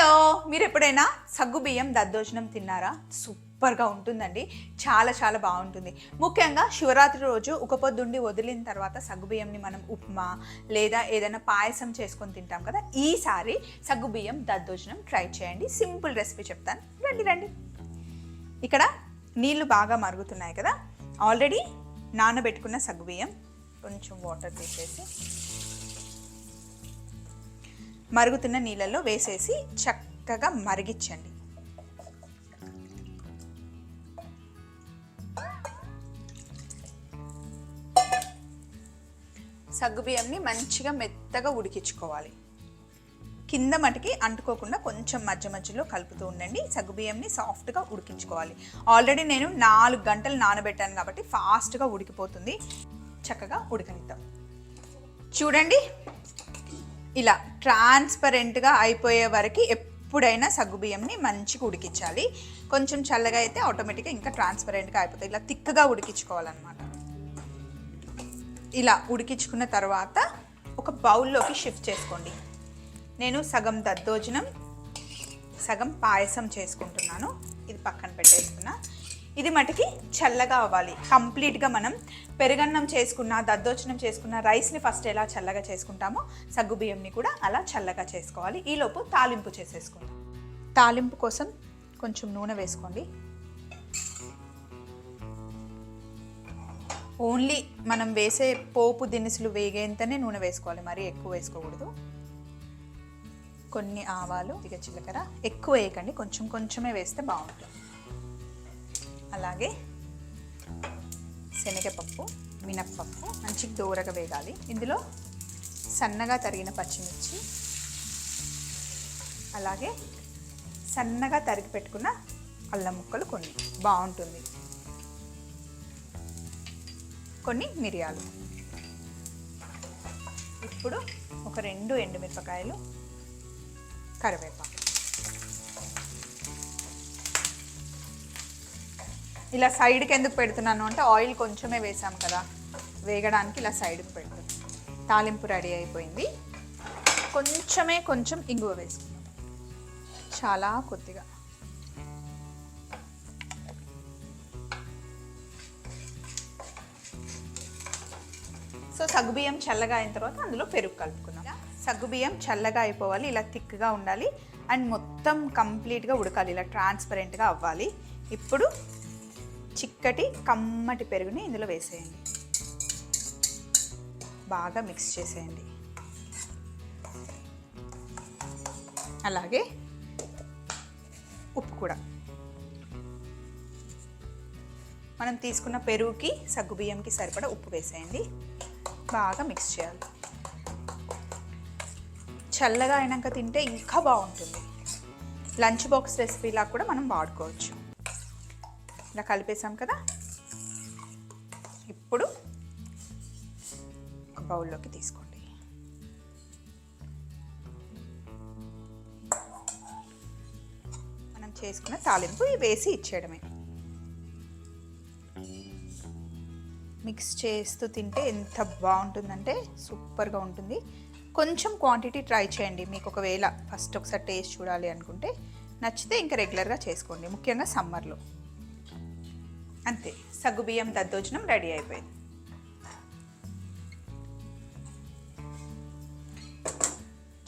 Hello మీరు ఎప్పుడైనా సగ్గుబియ్యం దద్దోజనం తిన్నారా? సూపర్గా ఉంటుందండి. చాలా చాలా బాగుంటుంది. ముఖ్యంగా శివరాత్రి రోజు ఒక పొద్దుండి వదిలిన తర్వాత సగ్గుబియ్యంని మనం ఉప్మా లేదా ఏదైనా పాయసం చేసుకొని తింటాం కదా ఈసారి సగ్గుబియ్యం దద్దోజనం ట్రై చేయండి. సింపుల్ రెసిపీ చెప్తాను. రండి రండి. ఇక్కడ నీళ్ళు బాగా మరుగుతున్నాయి కదా. ఆల్రెడీ నానబెట్టుకున్న సగ్గుబియ్యం కొంచెం వాటర్ తీసేసి మరుగుతున్న నీళ్ళల్లో వేసేసి చక్కగా మరిగించండి. సగ్గుబియ్యంని మంచిగా మెత్తగా ఉడికించుకోవాలి. కింద మటుకి అంటుకోకుండా కొంచెం మధ్య మధ్యలో కలుపుతూ ఉండండి. సగ్గుబియ్యంని సాఫ్ట్గా ఉడికించుకోవాలి. ఆల్రెడీ నేను నాలుగు గంటలు నానబెట్టాను కాబట్టి ఫాస్ట్గా ఉడికిపోతుంది. చక్కగా ఉడకనిద్దాం. చూడండి. ఇలా ట్రాన్స్పరెంట్గా అయిపోయే వరకు ఎప్పుడైనా సగ్గుబియ్యంని మంచిగా ఉడికించాలి. కొంచెం చల్లగా అయితే ఆటోమేటిక్గా ఇంకా ట్రాన్స్పరెంట్గా అయిపోతుంది ఇలా తిక్కగా ఉడికించుకోవాలన్నమాట. ఇలా ఉడికించుకున్న తర్వాత ఒక బౌల్లోకి షిఫ్ట్ చేసుకోండి. నేను సగం దద్దోజనం సగం పాయసం చేసుకుంటున్నాను. ఇది పక్కన పెట్టేసుకున్నా ఇది మటుకి చల్లగా అవ్వాలి. కంప్లీట్గా మనం పెరుగన్నం చేసుకున్న దద్దోజనం చేసుకున్న రైస్ని ఫస్ట్ ఎలా చల్లగా చేసుకుంటామో సగ్గు బియ్యంని కూడా అలా చల్లగా చేసుకోవాలి. ఈలోపు తాలింపు చేసేసుకుందాం తాలింపు కోసం కొంచెం నూనె వేసుకోండి. ఓన్లీ మనం వేసే పోపు దినుసులు వేగేంతనే నూనె వేసుకోవాలి. మరీ ఎక్కువ వేసుకోకూడదు. కొన్ని ఆవాలు ఇక జీలకర్ర ఎక్కువ వేయకండి. కొంచెం కొంచెమే వేస్తే బాగుంటుంది. అలాగే శనగపప్పు మినప్పప్పు మంచిగా దూరగా వేగాలి. ఇందులో సన్నగా తరిగిన పచ్చిమిర్చి అలాగే సన్నగా తరిగి పెట్టుకున్న అల్లం ముక్కలు కొన్ని. బాగుంటుంది. కొన్ని మిరియాలు. ఇప్పుడు ఒక రెండు ఎండుమిరపకాయలు కరివేపాకు. ఇలా సైడ్కి ఎందుకు పెడుతున్నాను అంటే ఆయిల్ కొంచెమే వేసాం కదా. వేగడానికి ఇలా సైడ్కి పెడుతున్నాం. తాలింపు రెడీ అయిపోయింది. కొంచెమే కొంచెం ఇంగువ వేసుకున్నాం చాలా కొద్దిగా. సో సగ్గుబియ్యం చల్లగా అయిన తర్వాత అందులో పెరుగు కలుపుకున్నాం సగ్గుబియ్యం చల్లగా అయిపోవాలి ఇలా థిక్గా ఉండాలి. అండ్ మొత్తం కంప్లీట్గా ఉడకాలి ఇలా ట్రాన్స్పరెంట్గా అవ్వాలి. ఇప్పుడు చిక్కటి కమ్మటి పెరుగుని ఇందులో వేసేయండి. బాగా మిక్స్ చేసేయండి. అలాగే ఉప్పు కూడా. మనం తీసుకున్న పెరుగుకి సగ్గుబియ్యంకి సరిపడా ఉప్పు వేసేయండి. బాగా మిక్స్ చేయాలి. చల్లగా అయినాక తింటే ఇంకా బాగుంటుంది. లంచ్ బాక్స్ రెసిపీలా కూడా మనం వాడుకోవచ్చు. ఇలా కలిపేసాం కదా. ఇప్పుడు ఒక బౌల్లోకి తీసుకోండి. మనం చేసుకున్న తాలింపు వేసి ఇచ్చేయడమే. మిక్స్ చేస్తూ తింటే ఎంత బాగుంటుందంటే సూపర్గా ఉంటుంది. కొంచెం క్వాంటిటీ ట్రై చేయండి. మీకు ఒకవేళ ఫస్ట్ ఒకసారి టేస్ట్ చూడాలి అనుకుంటే నచ్చితే ఇంకా రెగ్యులర్గా చేసుకోండి. ముఖ్యంగా సమ్మర్లో. అంతే. సగ్గుబియ్యం దద్దోజనం రెడీ అయిపోయింది.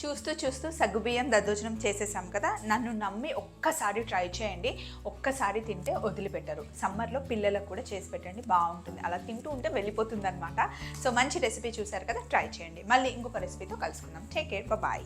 చూస్తూ చూస్తూ సగ్గుబియ్యం దద్దోజనం చేసేసాం కదా నన్ను నమ్మి ఒక్కసారి ట్రై చేయండి. ఒక్కసారి తింటే వదిలిపెట్టరు. సమ్మర్లో పిల్లలకు కూడా చేసి పెట్టండి బాగుంటుంది. అలా తింటూ ఉంటే వెళ్ళిపోతుంది అనమాట సో మంచి రెసిపీ చూసారు కదా ట్రై చేయండి. మళ్ళీ ఇంకొక రెసిపీతో కలుసుకుందాం. Take care bye